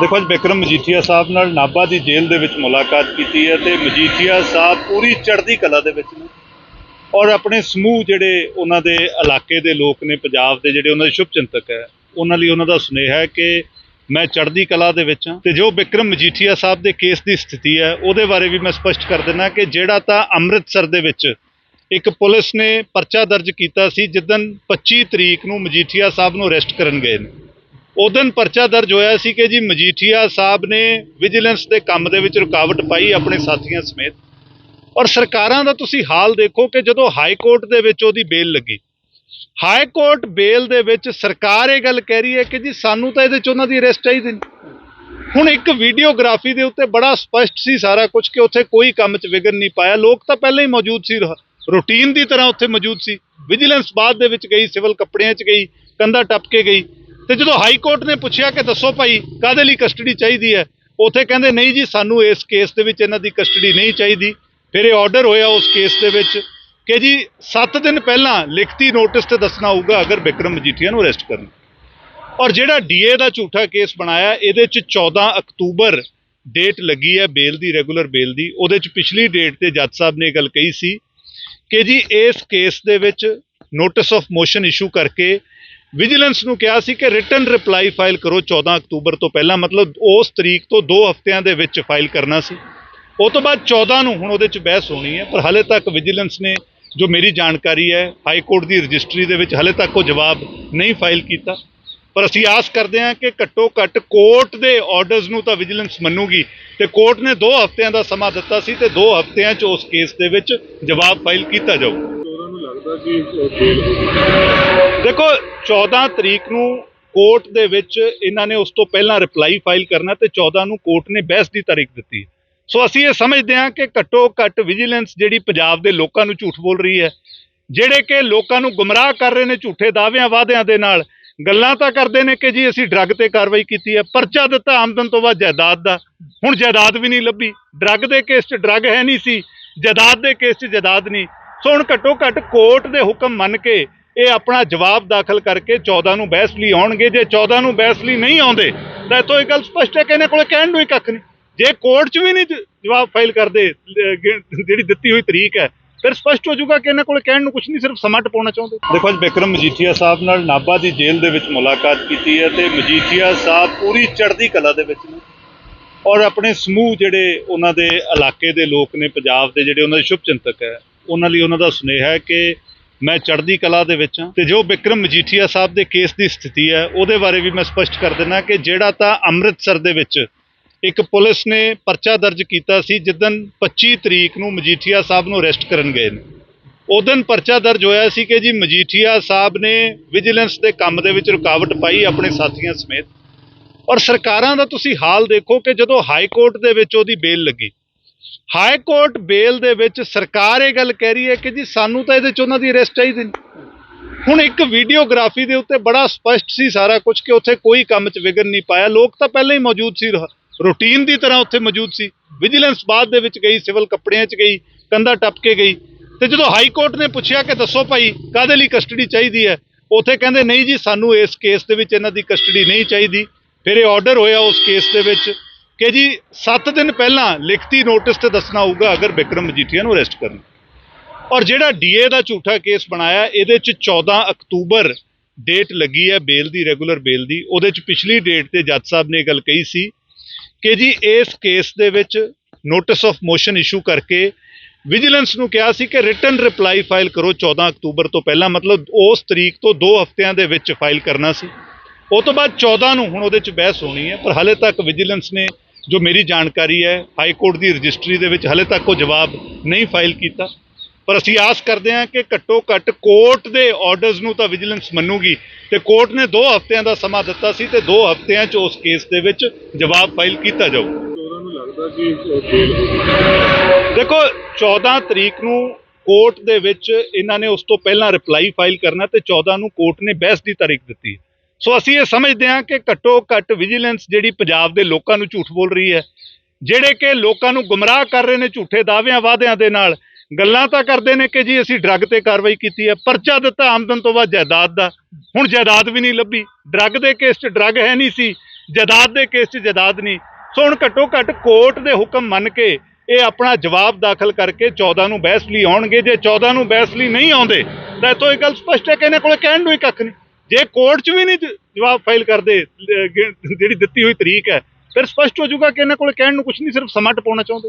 ਦੇਖੋ, ਅੱਜ ਬਿਕਰਮ ਮਜੀਠੀਆ ਸਾਹਿਬ ਨਾਲ ਨਾਭਾ ਦੀ ਜੇਲ੍ਹ ਦੇ ਵਿੱਚ ਮੁਲਾਕਾਤ ਕੀਤੀ ਹੈ ਤੇ ਮਜੀਠੀਆ ਸਾਹਿਬ ਪੂਰੀ ਚੜ੍ਹਦੀ ਕਲਾ ਦੇ ਵਿੱਚ ਨੇ। ਔਰ ਆਪਣੇ ਸਮੂਹ ਜਿਹੜੇ ਉਹਨਾਂ ਦੇ ਇਲਾਕੇ ਦੇ ਲੋਕ ਨੇ, ਪੰਜਾਬ ਦੇ ਜਿਹੜੇ ਉਹਨਾਂ ਦੇ ਸ਼ੁਭ ਚਿੰਤਕ ਹੈ, ਉਹਨਾਂ ਲਈ ਉਹਨਾਂ ਦਾ ਸੁਨੇਹਾ ਹੈ ਕਿ ਮੈਂ ਚੜ੍ਹਦੀ ਕਲਾ ਦੇ ਵਿੱਚ ਹਾਂ ਤੇ ਜੋ ਬਿਕਰਮ ਮਜੀਠੀਆ ਸਾਹਿਬ ਦੇ ਕੇਸ ਦੀ ਸਥਿਤੀ ਹੈ, ਉਹਦੇ ਬਾਰੇ ਵੀ ਮੈਂ ਸਪਸ਼ਟ ਕਰ ਦਿੰਦਾ ਕਿ ਜਿਹੜਾ ਤਾਂ ਅੰਮ੍ਰਿਤਸਰ ਦੇ ਵਿੱਚ ਇੱਕ ਪੁਲਿਸ ਨੇ ਪਰਚਾ ਦਰਜ ਕੀਤਾ ਸੀ ਜਿੱਦਨ 25 ਤਰੀਕ ਨੂੰ ਮਜੀਠੀਆ ਸਾਹਿਬ ਨੂੰ ਅਰੈਸਟ ਕਰਨ ਗਏ ਨੇ। ਉਦੋਂ ਪਰਚਾ ਦਰਜ ਹੋਇਆ ਸੀ ਕਿ ਜੀ ਮਜੀਠੀਆ ਸਾਹਿਬ ਨੇ ਵਿਜੀਲੈਂਸ ਦੇ ਕੰਮ ਦੇ ਵਿੱਚ ਰੁਕਾਵਟ ਪਾਈ ਆਪਣੇ ਸਾਥੀਆਂ ਸਮੇਤ। ਔਰ ਸਰਕਾਰਾਂ ਦਾ ਤੁਸੀਂ ਹਾਲ ਦੇਖੋ ਕਿ ਜਦੋਂ ਹਾਈ ਕੋਰਟ ਦੇ ਵਿੱਚ ਉਹਦੀ ਬੇਲ ਲੱਗੀ, ਹਾਈ ਕੋਰਟ ਬੇਲ ਦੇ ਵਿੱਚ ਸਰਕਾਰ ਇਹ ਗੱਲ ਕਹਿ ਰਹੀ ਹੈ ਕਿ ਜੀ ਸਾਨੂੰ ਤਾਂ ਇਹਦੇ ਚ ਉਹਨਾਂ ਦੀ ਅਰੈਸਟ ਚਾਹੀਦੀ ਨਹੀਂ। ਹੁਣ ਇੱਕ ਵੀਡੀਓਗ੍ਰਾਫੀ ਦੇ ਉੱਤੇ ਬੜਾ ਸਪਸ਼ਟ ਸੀ ਸਾਰਾ ਕੁਝ ਕਿ ਉੱਥੇ ਕੋਈ ਕੰਮ 'ਚ ਵਿਗਨ ਨਹੀਂ ਪਾਇਆ। ਲੋਕ ਤਾਂ ਪਹਿਲਾਂ ਹੀ ਮੌਜੂਦ ਸੀ ਰੂਟੀਨ ਦੀ ਤਰ੍ਹਾਂ ਉੱਥੇ ਮੌਜੂਦ ਸੀ। ਵਿਜੀਲੈਂਸ ਬਾਅਦ ਦੇ ਵਿੱਚ ਗਈ, ਸਿਵਲ ਕੱਪੜਿਆਂ 'ਚ ਗਈ, ਕੰਧਾ ਟੱਪ ਕੇ ਗਈ। ਤੇ ਜਦੋਂ ਹਾਈ ਕੋਰਟ ਨੇ ਪੁੱਛਿਆ ਕਿ ਦੱਸੋ ਭਾਈ ਕਾਦੇ ਲਈ ਕਸਟਡੀ ਚਾਹੀਦੀ ਹੈ? ਉੱਥੇ ਕਹਿੰਦੇ, ਨਹੀਂ ਜੀ, ਸਾਨੂੰ ਇਸ ਕੇਸ ਦੇ ਵਿੱਚ ਇਹਨਾਂ ਦੀ ਕਸਟਡੀ ਨਹੀਂ ਚਾਹੀਦੀ। ਫਿਰ ਇਹ ਆਰਡਰ ਹੋਇਆ ਉਸ ਕੇਸ ਦੇ ਵਿੱਚ ਕਿ ਜੀ 7 ਦਿਨ ਪਹਿਲਾਂ ਲਿਖਤੀ ਨੋਟਿਸ ਤੇ ਦੱਸਣਾ ਹੋਊਗਾ ਅਗਰ ਬਿਕਰਮ ਮਜੀਠੀਆ ਨੂੰ ਅਰੈਸਟ ਕਰਨ। ਔਰ ਜਿਹੜਾ ਡੀਏ ਦਾ ਝੂਠਾ ਕੇਸ ਬਣਾਇਆ, ਇਹਦੇ ਚ 14 ਅਕਤੂਬਰ ਡੇਟ ਲੱਗੀ ਹੈ ਬੇਲ ਦੀ ਰੈਗੂਲਰ ਬੇਲ ਦੀ। ਉਹਦੇ ਚ ਪਿਛਲੀ ਡੇਟ ਤੇ ਜੱਜ ਸਾਹਿਬ ਨੇ ਇਹ ਗੱਲ ਕਹੀ ਸੀ ਕਿ ਜੀ, ਇਸ ਕੇਸ ਦੇ ਵਿੱਚ ਨੋਟਿਸ ਆਫ ਮੋਸ਼ਨ ਇਸ਼ੂ ਕਰਕੇ ਵਿਜੀਲੈਂਸ ਨੂੰ ਕਿਹਾ ਸੀ ਕਿ ਰਿਟਨ ਰਿਪਲਾਈ ਫਾਈਲ ਕਰੋ 14 ਅਕਤੂਬਰ ਤੋਂ ਪਹਿਲਾਂ, ਮਤਲਬ ਉਸ ਤਰੀਕ ਤੋਂ 2 ਹਫ਼ਤਿਆਂ ਦੇ ਵਿੱਚ ਫਾਈਲ ਕਰਨਾ ਸੀ। ਉਹ ਤੋਂ ਬਾਅਦ 14 ਨੂੰ ਹੁਣ ਉਹਦੇ ਚ ਬਹਿਸ ਹੋਣੀ ਹੈ, ਪਰ ਹਲੇ ਤੱਕ ਵਿਜੀਲੈਂਸ ਨੇ ਜੋ ਮੇਰੀ ਜਾਣਕਾਰੀ ਹੈ ਹਾਈ ਕੋਰਟ ਦੀ ਰਜਿਸਟਰੀ ਦੇ ਵਿੱਚ ਹਲੇ ਤੱਕ ਉਹ ਜਵਾਬ ਨਹੀਂ ਫਾਈਲ ਕੀਤਾ। ਪਰ ਅਸੀਂ ਆਸ ਕਰਦੇ ਹਾਂ ਕਿ ਘੱਟੋ ਘੱਟ ਕੋਰਟ ਦੇ ਆਰਡਰਸ ਨੂੰ ਤਾਂ ਵਿਜੀਲੈਂਸ ਮੰਨੂਗੀ ਤੇ ਕੋਰਟ ਨੇ 2 ਹਫ਼ਤਿਆਂ ਦਾ ਸਮਾਂ ਦਿੱਤਾ ਸੀ ਤੇ 2 ਹਫ਼ਤਿਆਂ 'ਚ ਉਸ ਕੇਸ ਦੇ ਵਿੱਚ ਜਵਾਬ ਫਾਈਲ ਕੀਤਾ ਜਾਊਗਾ ਉਹਨਾਂ ਕਿ ਜੇਲ੍ਹ ਹੋ ਦੇਖੋ 14 ਤਰੀਕ ਨੂੰ ਕੋਰਟ ਦੇ ਵਿੱਚ ਇਹਨਾਂ ਨੇ ਉਸ ਤੋਂ ਪਹਿਲਾਂ ਰਿਪਲਾਈ ਫਾਈਲ ਕਰਨਾ ਤੇ 14 ਨੂੰ ਕੋਰਟ ਨੇ ਬਹਿਸ ਦੀ ਤਾਰੀਖ ਦਿੱਤੀ। ਸੋ ਅਸੀਂ ਇਹ ਸਮਝਦੇ ਹਾਂ ਕਿ ਘੱਟੋ ਘੱਟ ਵਿਜੀਲੈਂਸ ਜਿਹੜੀ ਪੰਜਾਬ ਦੇ ਲੋਕਾਂ ਨੂੰ ਝੂਠ ਬੋਲ ਰਹੀ ਹੈ, ਜਿਹੜੇ ਕਿ ਲੋਕਾਂ ਨੂੰ ਗੁੰਮਰਾਹ ਕਰ ਰਹੇ ਨੇ ਝੂਠੇ ਦਾਅਵਿਆਂ ਵਾਅਦਿਆਂ ਦੇ ਨਾਲ, ਗੱਲਾਂ ਤਾਂ ਕਰਦੇ ਨੇ ਕਿ ਜੀ ਅਸੀਂ ਡਰੱਗ ਤੇ ਕਾਰਵਾਈ ਕੀਤੀ ਹੈ, ਪਰਚਾ ਦਿੱਤਾ ਆਮਦਨ ਤੋਂ ਬਾਅਦ ਜਾਇਦਾਦ ਦਾ, ਹੁਣ ਜਾਇਦਾਦ ਵੀ ਨਹੀਂ ਲੱਭੀ। ਡਰੱਗ ਦੇ ਕੇਸ 'ਚ ਡਰੱਗ ਹੈ ਨਹੀਂ ਸੀ, ਜਾਇਦਾਦ ਦੇ ਕੇਸ 'ਚ ਜਾਇਦਾਦ ਨਹੀਂ। ਸੋ ਹੁਣ ਘੱਟੋ ਘੱਟ ਕੋਰਟ ਦੇ ਹੁਕਮ ਮੰਨ ਕੇ ਇਹ ਆਪਣਾ ਜਵਾਬ ਦਾਖਲ ਕਰਕੇ 14 ਨੂੰ ਬਹਿਸ ਲਈ ਆਉਣਗੇ। ਜੇ 14 ਨੂੰ ਬਹਿਸ ਲਈ ਨਹੀਂ ਆਉਂਦੇ, ਤਾਂ ਇਤੋਂ ਇਹ ਗੱਲ ਸਪਸ਼ਟ ਹੈ ਕਿ ਇਹਨਾਂ ਕੋਲ ਕਹਿਣ ਨੂੰ ਹੀ ਕੱਖ ਨਹੀਂ। ਜੇ ਕੋਰਟ 'ਚ ਵੀ ਨਹੀਂ ਜ- ਜਵਾਬ ਫਾਈਲ ਕਰਦੇ ਜਿਹੜੀ ਦਿੱਤੀ ਹੋਈ ਤਰੀਕ ਹੈ, ਫਿਰ ਸਪਸ਼ਟ ਹੋ ਜਾਊਗਾ ਕਿ ਇਹਨਾਂ ਕੋਲ ਕਹਿਣ ਨੂੰ ਕੁਝ ਨਹੀਂ, ਸਿਰਫ ਸਮਾਂ ਟਪਾਉਣਾ ਚਾਹੁੰਦੇ। ਦੇਖੋ, ਅੱਜ ਬਿਕਰਮ ਮਜੀਠੀਆ ਸਾਹਿਬ ਨਾਲ ਨਾਭਾ ਦੀ ਜੇਲ੍ਹ ਦੇ ਵਿੱਚ ਮੁਲਾਕਾਤ ਕੀਤੀ ਹੈ ਤੇ ਮਜੀਠੀਆ ਸਾਹਿਬ ਪੂਰੀ ਚੜ੍ਹਦੀ ਕਲਾ ਦੇ ਵਿੱਚ ਨੇ। ਔਰ ਆਪਣੇ ਸਮੂਹ ਜਿਹੜੇ ਉਹਨਾਂ ਦੇ ਇਲਾਕੇ ਦੇ ਲੋਕ ਨੇ, ਪੰਜਾਬ ਦੇ ਜਿਹੜੇ ਉਹਨਾਂ ਦੇ ਸ਼ੁਭ ਚਿੰਤਕ ਹੈ, ਉਹਨਾਂ ਲਈ ਉਹਨਾਂ ਦਾ ਸੁਨੇਹਾ ਹੈ ਕਿ ਮੈਂ ਚੜ੍ਹਦੀ ਕਲਾ ਦੇ ਵਿੱਚ ਹਾਂ ਤੇ ਜੋ ਬਿਕਰਮ ਮਜੀਠੀਆ ਸਾਹਿਬ ਦੇ ਕੇਸ ਦੀ ਸਥਿਤੀ ਹੈ, ਉਹਦੇ ਬਾਰੇ ਵੀ ਮੈਂ ਸਪਸ਼ਟ ਕਰ ਦਿੰਦਾ ਕਿ ਜਿਹੜਾ ਤਾਂ ਅੰਮ੍ਰਿਤਸਰ ਦੇ ਵਿੱਚ ਇੱਕ ਪੁਲਿਸ ਨੇ ਪਰਚਾ ਦਰਜ ਕੀਤਾ ਸੀ ਜਿੱਦਨ 25 ਤਰੀਕ ਨੂੰ ਮਜੀਠੀਆ ਸਾਹਿਬ ਨੂੰ ਅਰੈਸਟ ਕਰਨ ਗਏ ਨੇ। ਉਦੋਂ ਪਰਚਾ ਦਰਜ ਹੋਇਆ ਸੀ ਕਿ ਜੀ ਮਜੀਠੀਆ ਸਾਹਿਬ ਨੇ ਵਿਜੀਲੈਂਸ ਦੇ ਕੰਮ ਦੇ ਵਿੱਚ ਰੁਕਾਵਟ ਪਾਈ ਆਪਣੇ ਸਾਥੀਆਂ ਸਮੇਤ। ਔਰ ਸਰਕਾਰਾਂ ਦਾ ਤੁਸੀਂ ਹਾਲ ਦੇਖੋ ਕਿ ਜਦੋਂ ਹਾਈ ਕੋਰਟ ਦੇ ਵਿੱਚ ਉਹਦੀ ਬੇਲ ਲੱਗੀ, ਹਾਈ ਕੋਰਟ ਬੇਲ ਦੇ ਵਿੱਚ ਸਰਕਾਰ ਇਹ ਗੱਲ ਕਹਿ ਰਹੀ ਹੈ ਕਿ ਜੀ ਸਾਨੂੰ ਤਾਂ ਇਹਦੇ ਚ ਉਹਨਾਂ ਦੀ ਅਰੈਸਟ ਚਾਹੀਦੀ ਨਹੀਂ ਹੁਣ ਇੱਕ ਵੀਡੀਓਗ੍ਰਾਫੀ ਦੇ ਉੱਤੇ ਬੜਾ ਸਪਸ਼ਟ ਸੀ ਸਾਰਾ ਕੁਝ ਕਿ ਉੱਥੇ ਕੋਈ ਕੰਮ 'ਚ ਵਿਗਨ ਨਹੀਂ ਪਾਇਆ। ਲੋਕ ਤਾਂ ਪਹਿਲਾਂ ਹੀ ਮੌਜੂਦ ਸੀ ਰੂਟੀਨ ਦੀ ਤਰ੍ਹਾਂ ਉੱਥੇ ਮੌਜੂਦ ਸੀ। ਵਿਜੀਲੈਂਸ ਬਾਅਦ ਦੇ ਵਿੱਚ ਗਈ, ਸਿਵਲ ਕੱਪੜਿਆਂ 'ਚ ਗਈ, ਕੰਧਾ ਟੱਪ ਕੇ ਗਈ। ਤੇ ਜਦੋਂ ਹਾਈ ਕੋਰਟ ਨੇ ਪੁੱਛਿਆ ਕਿ ਦੱਸੋ ਭਾਈ ਕਾਦੇ ਲਈ ਕਸਟਡੀ ਚਾਹੀਦੀ ਹੈ? ਉੱਥੇ ਕਹਿੰਦੇ, ਨਹੀਂ ਜੀ, ਸਾਨੂੰ ਇਸ ਕੇਸ ਦੇ ਵਿੱਚ ਇਹਨਾਂ ਦੀ ਕਸਟਡੀ ਨਹੀਂ ਚਾਹੀਦੀ। ਫਿਰ ਇਹ ਆਰਡਰ ਹੋਇਆ ਉਸ ਕੇਸ ਦੇ ਵਿੱਚ ਕਿ ਜੀ 7 ਦਿਨ ਪਹਿਲਾਂ ਲਿਖਤੀ ਨੋਟਿਸ ਤੇ ਦੱਸਣਾ ਹੋਊਗਾ ਅਗਰ ਬਿਕਰਮ ਮਜੀਠੀਆ ਨੂੰ ਅਰੈਸਟ ਕਰਨ। ਔਰ ਜਿਹੜਾ ਡੀਏ ਦਾ ਝੂਠਾ ਕੇਸ ਬਣਾਇਆ, ਇਹਦੇ ਚ 14 ਅਕਤੂਬਰ ਡੇਟ ਲੱਗੀ ਹੈ ਬੇਲ ਦੀ ਰੈਗੂਲਰ ਬੇਲ ਦੀ। ਉਹਦੇ ਚ ਪਿਛਲੀ ਡੇਟ ਤੇ ਜੱਜ ਸਾਹਿਬ ਨੇ ਇਹ ਗੱਲ ਕਹੀ ਸੀ ਕਿ ਜੀ ਇਸ ਕੇਸ ਦੇ ਵਿੱਚ ਨੋਟਿਸ ਆਫ ਮੋਸ਼ਨ ਇਸ਼ੂ ਕਰਕੇ ਵਿਜੀਲੈਂਸ ਨੂੰ ਕਿਹਾ ਸੀ ਕਿ ਰਿਟਨ ਰਿਪਲਾਈ ਫਾਈਲ ਕਰੋ। 14 ਅਕਤੂਬਰ ਤੋਂ ਪਹਿਲਾਂ, ਮਤਲਬ ਉਸ ਤਰੀਕ ਤੋਂ 2 ਹਫ਼ਤਿਆਂ ਦੇ ਵਿੱਚ ਫਾਈਲ ਕਰਨਾ ਸੀ। ਉਹ ਤੋਂ ਬਾਅਦ 14 ਨੂੰ ਹੁਣ ਉਹਦੇ ਚ ਬਹਿਸ ਹੋਣੀ ਹੈ, ਪਰ ਹਲੇ ਤੱਕ ਵਿਜੀਲੈਂਸ ਨੇ ਜੋ ਮੇਰੀ ਜਾਣਕਾਰੀ ਹੈ, ਹਾਈ ਕੋਰਟ ਦੀ ਰਜਿਸਟਰੀ ਦੇ ਵਿੱਚ ਹਲੇ ਤੱਕ ਉਹ ਜਵਾਬ ਨਹੀਂ ਫਾਈਲ ਕੀਤਾ। ਪਰ ਅਸੀਂ ਆਸ ਕਰਦੇ ਹਾਂ ਕਿ ਘੱਟੋ ਘੱਟ ਕੋਰਟ ਦੇ ਆਰਡਰਸ ਨੂੰ ਤਾਂ ਵਿਜੀਲੈਂਸ ਮੰਨੂਗੀ ਤੇ ਕੋਰਟ ਨੇ 2 ਹਫ਼ਤਿਆਂ ਦਾ ਸਮਾਂ ਦਿੱਤਾ ਸੀ ਤੇ 2 ਹਫ਼ਤਿਆਂ 'ਚ ਉਸ ਕੇਸ ਦੇ ਵਿੱਚ ਜਵਾਬ ਫਾਈਲ ਕੀਤਾ ਜਾਊਗਾ ਦੇਖੋ 14 ਤਰੀਕ ਨੂੰ ਕੋਰਟ ਦੇ ਵਿੱਚ ਇਹਨਾਂ ਨੇ ਉਸ ਤੋਂ ਪਹਿਲਾਂ ਰਿਪਲਾਈ ਫਾਈਲ ਕਰਨਾ ਤੇ 14 ਨੂੰ ਕੋਰਟ ਨੇ ਬਹਿਸ ਦੀ ਤਾਰੀਖ ਦਿੱਤੀ। ਸੋ ਅਸੀਂ ਇਹ ਸਮਝਦੇ ਹਾਂ ਕਿ ਘੱਟੋ ਘੱਟ ਵਿਜੀਲੈਂਸ ਜਿਹੜੀ ਪੰਜਾਬ ਦੇ ਲੋਕਾਂ ਨੂੰ ਝੂਠ ਬੋਲ ਰਹੀ ਹੈ, ਜਿਹੜੇ ਕਿ ਲੋਕਾਂ ਨੂੰ ਗੁੰਮਰਾਹ ਕਰ ਰਹੇ ਨੇ ਝੂਠੇ ਦਾਅਵਿਆਂ ਵਾਅਦਿਆਂ ਦੇ ਨਾਲ, ਗੱਲਾਂ ਤਾਂ ਕਰਦੇ ਨੇ ਕਿ ਜੀ ਅਸੀਂ ਡਰੱਗ ਤੇ ਕਾਰਵਾਈ ਕੀਤੀ ਹੈ, ਪਰਚਾ ਦਿੱਤਾ ਆਮਦਨ ਤੋਂ ਬਾਅਦ ਜਾਇਦਾਦ ਦਾ, ਹੁਣ ਜਾਇਦਾਦ ਵੀ ਨਹੀਂ ਲੱਭੀ ਡਰੱਗ ਦੇ ਕੇਸ 'ਚ ਡਰੱਗ ਹੈ ਨਹੀਂ ਸੀ, ਜਾਇਦਾਦ ਦੇ ਕੇਸ 'ਚ ਜਾਇਦਾਦ ਨਹੀਂ। ਸੋ ਹੁਣ ਘੱਟੋ ਘੱਟ ਕੋਰਟ ਦੇ ਹੁਕਮ ਮੰਨ ਕੇ ਇਹ ਆਪਣਾ ਜਵਾਬ ਦਾਖਲ ਕਰਕੇ 14 ਨੂੰ ਬਹਿਸ ਲਈ ਆਉਣਗੇ, ਜੇ 14 ਨੂੰ ਬਹਿਸ ਲਈ ਨਹੀਂ ਆਉਂਦੇ, ਤਾਂ ਇਤੋਂ ਇਹ ਗੱਲ ਸਪਸ਼ਟ ਹੈ ਕਿ ਇਹਨਾਂ ਕੋਲ ਕਹਿਣ ਨੂੰ ਹੀ ਕੱਖ ਨਹੀਂ। ਜੇ ਕੋਰਟ 'ਚ ਵੀ ਨਹੀਂ ਜਵਾਬ ਫਾਈਲ ਕਰਦੇ ਜਿਹੜੀ ਦਿੱਤੀ ਹੋਈ ਤਰੀਕ ਹੈ, ਫਿਰ ਸਪਸ਼ਟ ਹੋ ਜਾਊਗਾ ਕਿ ਇਹਨਾਂ ਕੋਲ ਕਹਿਣ ਨੂੰ ਕੁਝ ਨਹੀਂ, ਸਿਰਫ ਸਮਾਂ ਟਪਾਉਣਾ ਚਾਹੁੰਦੇ।